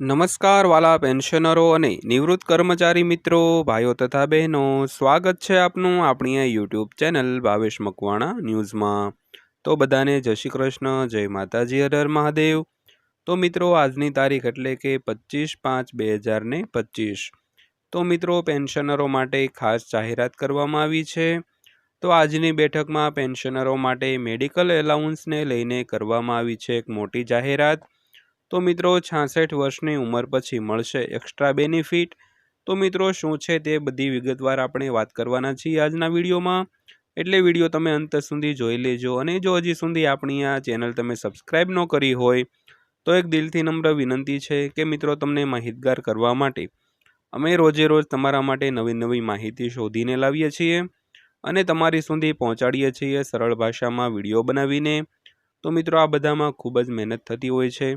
નમસ્કાર વાલા પેન્શનરો અને નિવૃત્ત કર્મચારી મિત્રો, ભાઈઓ તથા બહેનો. સ્વાગત છે આપનું આપણી યુટ્યુબ ચેનલ ભાવેશ મકવાણા ન્યૂઝમાં. તો બધાને જય શ્રી કૃષ્ણ, જય માતાજી, હર મહાદેવ. તો મિત્રો, આજની તારીખ એટલે કે પચીસ પાંચ બે હજાર ને પચીસ તો મિત્રો, પેન્શનરો માટે ખાસ જાહેરાત કરવામાં આવી છે. તો આજની બેઠકમાં પેન્શનરો માટે મેડિકલ એલાઉન્સને લઈને કરવામાં આવી છે એક મોટી જાહેરાત. તો મિત્રો છાસઠ વર્ષની ઉંમર પછી મળશે એક્સ્ટ્રા બેનિફિટ તો મિત્રો શું છે તે બધી વિગતવાર આપણે વાત કરવાના છીએ આજના વિડીયોમાં. એટલે વીડિયો તમે અંત સુધી જોઈ લેજો અને જો હજી સુધી આપણી આ ચેનલ તમે સબસ્ક્રાઈબ ન કરી હોય, તો એક દિલથી નમ્ર વિનંતી છે કે મિત્રો તમને માહિતગાર કરવા માટે. અમે રોજે રોજ તમારા માટે નવી નવી માહિતી શોધીને લાવીએ છીએ અને તમારી સુધી પહોંચાડીએ છીએ સરળ ભાષામાં વીડિયો બનાવીને. તો મિત્રો આ બધામાં ખૂબ જ મહેનત થતી હોય છે.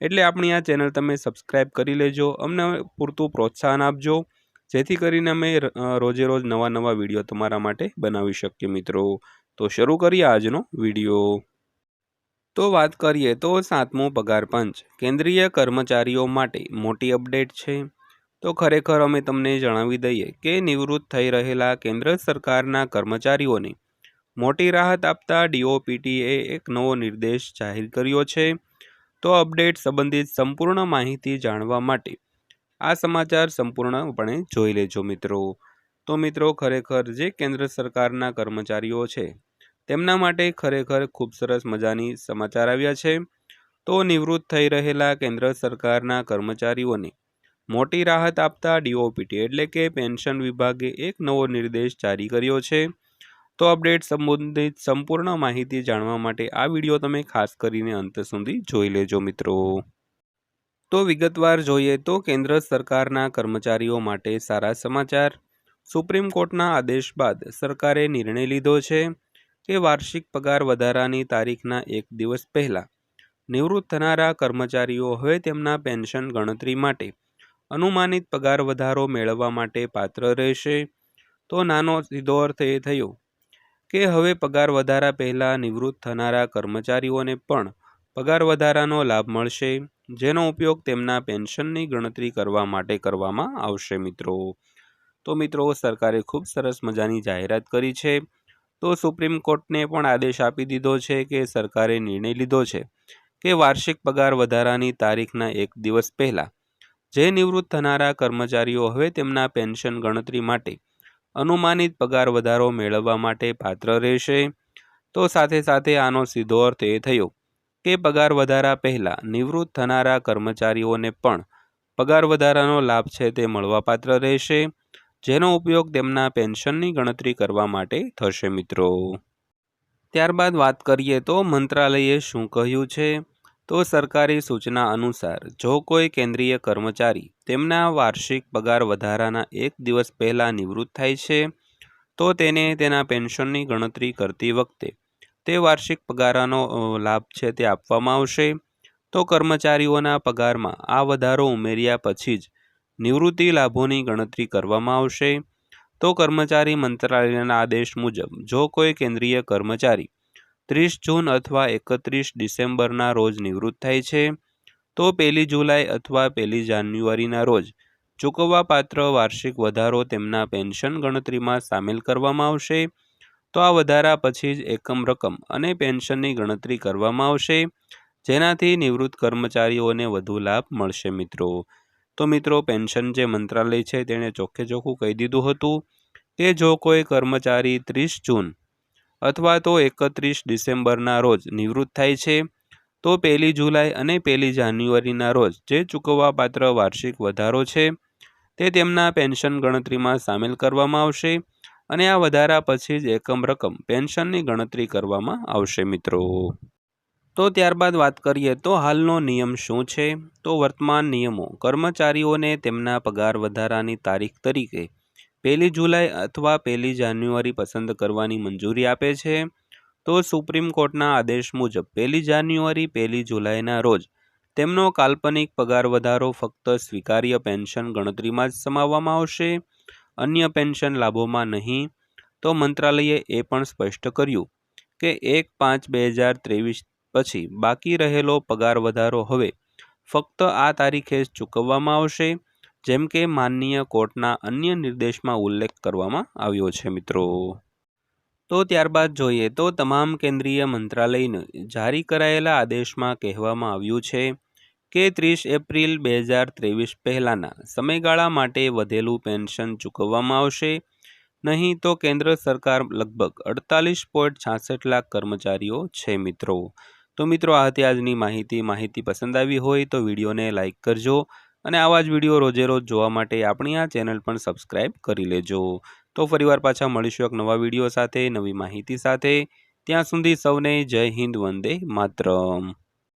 એટલે આપણી આ ચેનલ તમે સબસ્ક્રાઈબ કરી લેજો. અમને પૂરતું પ્રોત્સાહન આપજો. જેથી કરીને અમે રોજે રોજ નવા નવા વીડિયો તમારા માટે બનાવી શકીએ મિત્રો. તો શરૂ કરીએ આજનો વીડિયો. તો વાત કરીએ તો સાતમો પગાર પંચ. કેન્દ્રીય કર્મચારીઓ માટે મોટી અપડેટ છે. તો ખરેખર અમે તમને જણાવી દઈએ કે નિવૃત્ત થઈ રહેલા કેન્દ્ર સરકારના કર્મચારીઓને મોટી રાહત આપતા ડીઓપીટીએ એક નવો નિર્દેશ જાહેર કર્યો છે. તો અપડેટ સંબંધિત સંપૂર્ણ માહિતી જાણવા માટે આ સમાચાર સંપૂર્ણપણે જોઈ લેજો મિત્રો. તો મિત્રો, ખરેખર જે કેન્દ્ર સરકારના કર્મચારીઓ છે, તેમના માટે ખરેખર ખૂબ સરસ મજાની સમાચાર આવ્યા છે. તો નિવૃત્ત થઈ રહેલા કેન્દ્ર સરકારના કર્મચારીઓને મોટી રાહત આપતા ડીઓપીટી એટલે કે પેન્શન વિભાગે એક નવો નિર્દેશ જારી કર્યો છે. તો અપડેટ સંબંધિત સંપૂર્ણ માહિતી જાણવા માટે આ વીડિયો તમે ખાસ કરીને અંત સુધી જોઈ લેજો મિત્રો. તો વિગતવાર જોઈએ તો કેન્દ્ર સરકારના કર્મચારીઓ માટે સારા સમાચાર. સુપ્રીમ કોર્ટના આદેશ બાદ સરકારે નિર્ણય લીધો છે કે વાર્ષિક પગાર વધારાની તારીખના એક દિવસ પહેલાં નિવૃત્ત થનારા કર્મચારીઓ હવે તેમના પેન્શન ગણતરી માટે અનુમાનિત પગાર વધારો મેળવવા માટે પાત્ર રહેશે. તો નાનો સીધો અર્થ એ થયો કે હવે પગાર વધારા પહેલાં નિવૃત્ત થનારા કર્મચારીઓને પણ પગાર વધારાનો લાભ મળશે, જેનો ઉપયોગ તેમના પેન્શનની ગણતરી કરવા માટે કરવામાં આવશે મિત્રો. તો મિત્રો, સરકારે ખૂબ સરસ મજાની જાહેરાત કરી છે. તો સુપ્રીમ કોર્ટને પણ આદેશ આપી દીધો છે કે સરકારે નિર્ણય લીધો છે કે વાર્ષિક પગાર વધારાની તારીખના એક દિવસ પહેલાં જે નિવૃત્ત થનારા કર્મચારીઓ હવે તેમના પેન્શન ગણતરી માટે અનુમાનિત પગાર વધારો મેળવવા માટે પાત્ર રહેશે. તો સાથે સાથે આનો સીધો અર્થ એ થયો કે પગાર વધારા પહેલાં નિવૃત્ત થનારા કર્મચારીઓને પણ પગાર વધારાનો લાભ છે તે મળવાપાત્ર રહેશે, જેનો ઉપયોગ તેમના પેન્શનની ગણતરી કરવા માટે થશે મિત્રો. ત્યારબાદ વાત કરીએ તો મંત્રાલયે શું કહ્યું છે? તો સરકારી સૂચના અનુસાર, જો કોઈ કેન્દ્રીય કર્મચારી તેમના વાર્ષિક પગાર વધારાના એક દિવસ પહેલાં નિવૃત્ત થાય છે, તો તેને તેના પેન્શનની ગણતરી કરતી વખતે તે વાર્ષિક પગારનો લાભ છે તે આપવામાં આવશે. તો કર્મચારીઓના પગારમાં આ વધારો ઉમેર્યા પછી જ નિવૃત્તિ લાભોની ગણતરી કરવામાં આવશે. તો કર્મચારી મંત્રાલયના આદેશ મુજબ, જો કોઈ કેન્દ્રીય કર્મચારી ત્રીસ જૂન અથવા એકત્રીસ ડિસેમ્બરના રોજ નિવૃત્ત થાય છે. તો પહેલી જુલાઈ અથવા પહેલી જાન્યુઆરીના રોજ ચૂકવવાપાત્ર વાર્ષિક વધારો તેમના પેન્શન ગણતરીમાં સામેલ કરવામાં આવશે. તો આ વધારા પછી જ એકમ રકમ અને પેન્શનની ગણતરી કરવામાં આવશે. જેનાથી નિવૃત્ત કર્મચારીઓને વધુ લાભ મળશે મિત્રો. તો મિત્રો, પેન્શન જે મંત્રાલય છે તેણે ચોખ્ખે ચોખ્ખું કહી દીધું હતું કે જો કોઈ કર્મચારી ત્રીસ જૂન અથવા તો એકત્રીસ ડિસેમ્બરના રોજ નિવૃત્ત થાય છે. તો પહેલી જુલાઈ અને પહેલી જાન્યુઆરીના રોજ જે ચૂકવવાપાત્ર વાર્ષિક વધારો છે, તે તેમના પેન્શન ગણતરીમાં સામેલ કરવામાં આવશે અને આ વધારા પછી જ એકમ રકમ પેન્શનની ગણતરી કરવામાં આવશે મિત્રો. તો ત્યારબાદ વાત કરીએ તો હાલનો નિયમ શું છે? તો વર્તમાન નિયમો કર્મચારીઓને તેમના પગાર વધારાની તારીખ તરીકે પહેલી જુલાઈ અથવા પહેલી જાન્યુઆરી પસંદ કરવાની મંજૂરી આપે છે. તો સુપ્રીમ કોર્ટના આદેશ મુજબ પહેલી જાન્યુઆરી, પહેલી જુલાઈના રોજ તેમનો કાલ્પનિક પગાર વધારો ફક્ત સ્વીકાર્ય પેન્શન ગણતરીમાં જ સમાવવામાં આવશે. અન્ય પેન્શન લાભોમાં નહીં, તો મંત્રાલયે એ પણ સ્પષ્ટ કર્યું કે એક પાંચ બે હજાર ત્રેવીસ પછી બાકી રહેલો પગાર વધારો હવે ફક્ત આ તારીખે જ ચૂકવવામાં આવશે. જેમ કે માનનીય કોર્ટના અન્ય નિર્દેશમાં ઉલ્લેખ કરવામાં આવ્યો છે, મિત્રો. તો ત્યારબાદ જોઈએ તો તમામ કેન્દ્રીય મંત્રાલયને જારી કરાયેલા આદેશમાં કહેવામાં આવ્યું છે કે ત્રીસ એપ્રિલ બે હજાર ત્રેવીસ પહેલાંના સમયગાળા માટે વધેલું પેન્શન ચૂકવવામાં આવશે. નહીં તો કેન્દ્ર સરકાર લગભગ અડતાલીસ પોઈન્ટ છાસઠ લાખ કર્મચારીઓ છે, મિત્રો. તો મિત્રો, આ હતી આજની માહિતી. માહિતી પસંદ આવી હોય તો વિડીયોને લાઇક કરજો. અને આવા જ વીડિયો રોજે રોજ જોવા માટે આપણી આ ચેનલ પણ સબસ્ક્રાઈબ કરી લેજો. તો ફરીવાર પાછા મળીશું એક નવા વીડિયો સાથે, નવી માહિતી સાથે. ત્યાં સુધી સૌને જય હિન્દ, વંદે માતરમ.